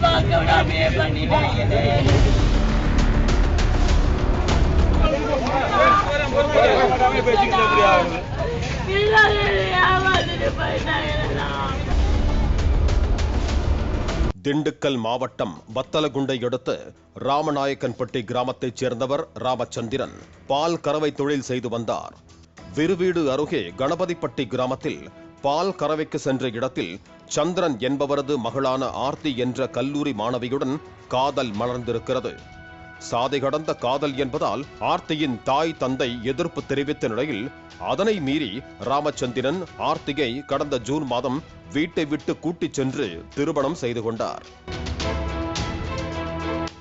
பார்க்க விடாமையே திண்டுக்கல் மாவட்டம் வத்தலகுண்டை அடுத்த ராமநாயக்கன்பட்டி கிராமத்தைச் சேர்ந்தவர் ராமச்சந்திரன் பால் கறவை தொழில் செய்து வந்தார். விருவீடு அருகே கணபதிப்பட்டி கிராமத்தில் பால் கறவைக்கு சென்ற இடத்தில் சந்திரன் என்பவரது மகளான ஆர்த்தி என்ற கல்லூரி மாணவியுடன் காதல் மலர்ந்திருக்கிறது. சாதை கடந்த காதல் என்பதால் ஆர்த்தியின் தாய் தந்தை எதிர்ப்பு தெரிவித்த நிலையில் அதனை மீறி ராமச்சந்திரன் ஆர்த்தியை கடந்த ஜூன் மாதம் வீட்டை விட்டு கூட்டிச் சென்று திருமணம் செய்து கொண்டார்.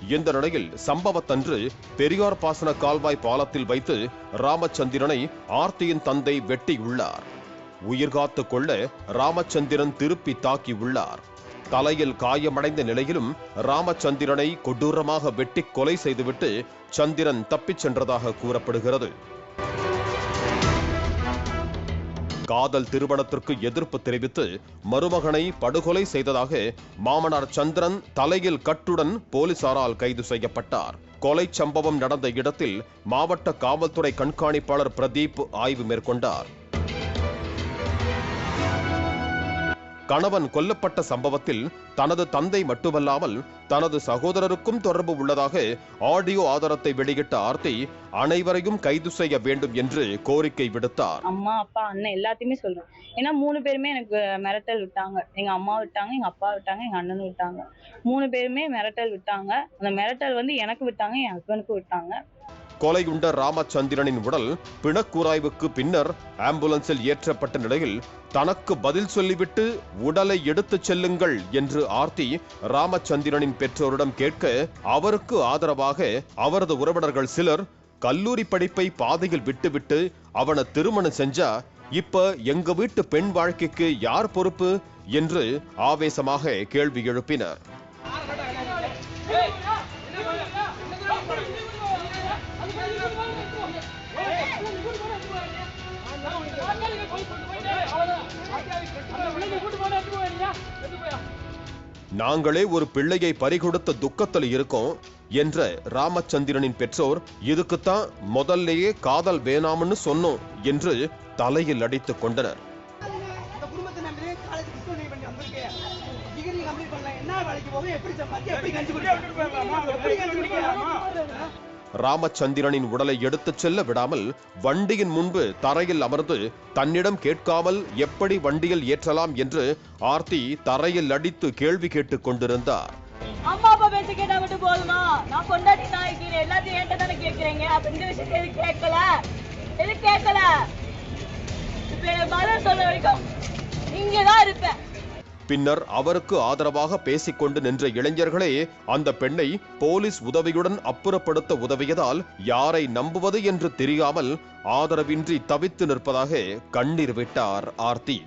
இந்த நிலையில் சம்பவத்தன்று பெரியார் பாசன கால்வாய் பாலத்தில் வைத்து ராமச்சந்திரனை ஆர்த்தியின் தந்தை வெட்டியுள்ளார். உயிர்காத்து கொள்ள ராமச்சந்திரன் திருப்பி தாக்கி உள்ளார். தலையில் காயமடைந்த நிலையிலும் ராமச்சந்திரனை கொடூரமாக வெட்டி கொலை செய்துவிட்டு சந்திரன் தப்பிச் சென்றதாக கூறப்படுகிறது. காதல் திருமணத்திற்கு எதிர்ப்பு தெரிவித்து மருமகனை படுகொலை செய்ததாக மாமனார் சந்திரன் தலையில் கட்டுடன் போலீசாரால் கைது செய்யப்பட்டார். கொலை சம்பவம் நடந்த இடத்தில் மாவட்ட காவல்துறை கண்காணிப்பாளர் பிரதீப் ஆய்வு மேற்கொண்டார். கணவன் கொல்லப்பட்ட சம்பவத்தில் தனது தந்தை மட்டுமல்லாமல் தனது சகோதரருக்கும் தொடர்பு உள்ளதாக ஆடியோ ஆதாரத்தை வெளியிட்ட ஆர்த்தி அனைவரையும் கைது செய்ய வேண்டும் என்று கோரிக்கை விடுத்தார். அம்மா அப்பா அண்ணன் எல்லாத்தையுமே சொல்றேன். ஏன்னா மூணு பேருமே எனக்கு மிரட்டல் விட்டாங்க. எங்க அம்மா விட்டாங்க எங்க அப்பா விட்டாங்க எங்க அண்ணனும் விட்டாங்க. மூணு பேருமே மிரட்டல் விட்டாங்க. அந்த மிரட்டல் வந்து எனக்கு விட்டாங்க என் ஹஸ்பண்டுக்கும் விட்டாங்க. கொலையுண்ட ராமச்சந்திரனின் உடல் பிணக்கூராய்வுக்கு பின்னர் ஆம்புலன்ஸில் ஏற்றப்பட்ட நிலையில் தனக்கு பதில் சொல்லிவிட்டு உடலை எடுத்துச் செல்லுங்கள் என்று ஆர்த்தி ராமச்சந்திரனின் பெற்றோரிடம் கேட்க அவருக்கு ஆதரவாக அவரது உறவினர்கள் சிலர் கல்லூரி படிப்பை பாதையில் விட்டுவிட்டு அவனை திருமணம் செஞ்சா இப்ப எங்க வீட்டு பெண் வாழ்க்கைக்கு யார் பொறுப்பு என்று ஆவேசமாக கேள்வி எழுப்பினர். நாங்களே ஒரு பிள்ளையை பறிகொடுத்த துக்கத்தில் இருக்கோம் என்ற ராமச்சந்திரனின் பெற்றோர் இதுக்குத்தான் முதல்லையே காதல் வேணாம்னு சொன்னோம் என்று தலையில் அடித்துக் கொண்டனர். என்ன வேலைக்கு போக எப்படி சம்பாதிக்க எப்படி கஞ்சி குடிக்க எப்படி கஞ்சி குடிக்க ராமச்சந்திரனின் உடலை எடுத்துச் செல்ல விடாமல் வண்டியின் முன்பு தரையில் அமர்ந்து தன்னிடம் கேட்காமல் எப்படி வண்டியில் ஏற்றலாம் என்று ஆர்த்தி தரையில் அடித்து கேள்வி கேட்டுக் கொண்டிருந்தார். அம்மா அப்பா பேச்சு கேட்டா மட்டும் போதுமா? நான் கொண்டாடி நாய்க்கு எல்லாத்தையும் என்கிட்ட தானே கேக்குறீங்க அப்ப இந்த விஷயத்தை எது கேட்கல? எது கேட்கல? இப்ப எனக்கு பதில் சொல்ற வரைக்கும் இங்கதான் இருப்பேன். பின்னர் அவருக்கு ஆதரவாக பேசிக்கொண்டு நின்ற இளைஞர்களே அந்த பெண்ணை போலீஸ் உதவியுடன் அப்புறப்படுத்த உதவியதால் யாரை நம்புவது என்று தெரியாமல் ஆதரவின்றி தவித்து நிற்பதாக கண்ணீர் விட்டார் ஆர்த்தி.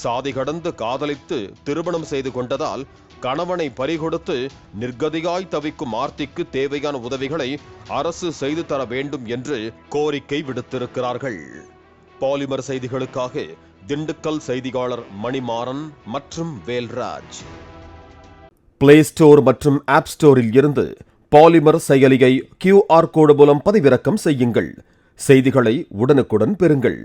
சாதி கடந்து காதலித்து திருமணம் செய்து கொண்டதால் கணவனை பறிகொடுத்து நிர்கதியாய் தவிக்கும் ஆர்த்திக்கு தேவையான உதவிகளை அரசு செய்து தர வேண்டும் என்று கோரிக்கை விடுத்திருக்கிறார்கள். பாலிமர் செய்திகளுக்காக திண்டுக்கல் செய்தியாளர் மணிமாறன் மற்றும் வேல்ராஜ். பிளே ஸ்டோர் மற்றும் ஆப் ஸ்டோரில் இருந்து பாலிமர் செயலியை கியூஆர் கோடு மூலம் பதிவிறக்கம் செய்யுங்கள். செய்திகளை உடனுக்குடன் பெறுங்கள்.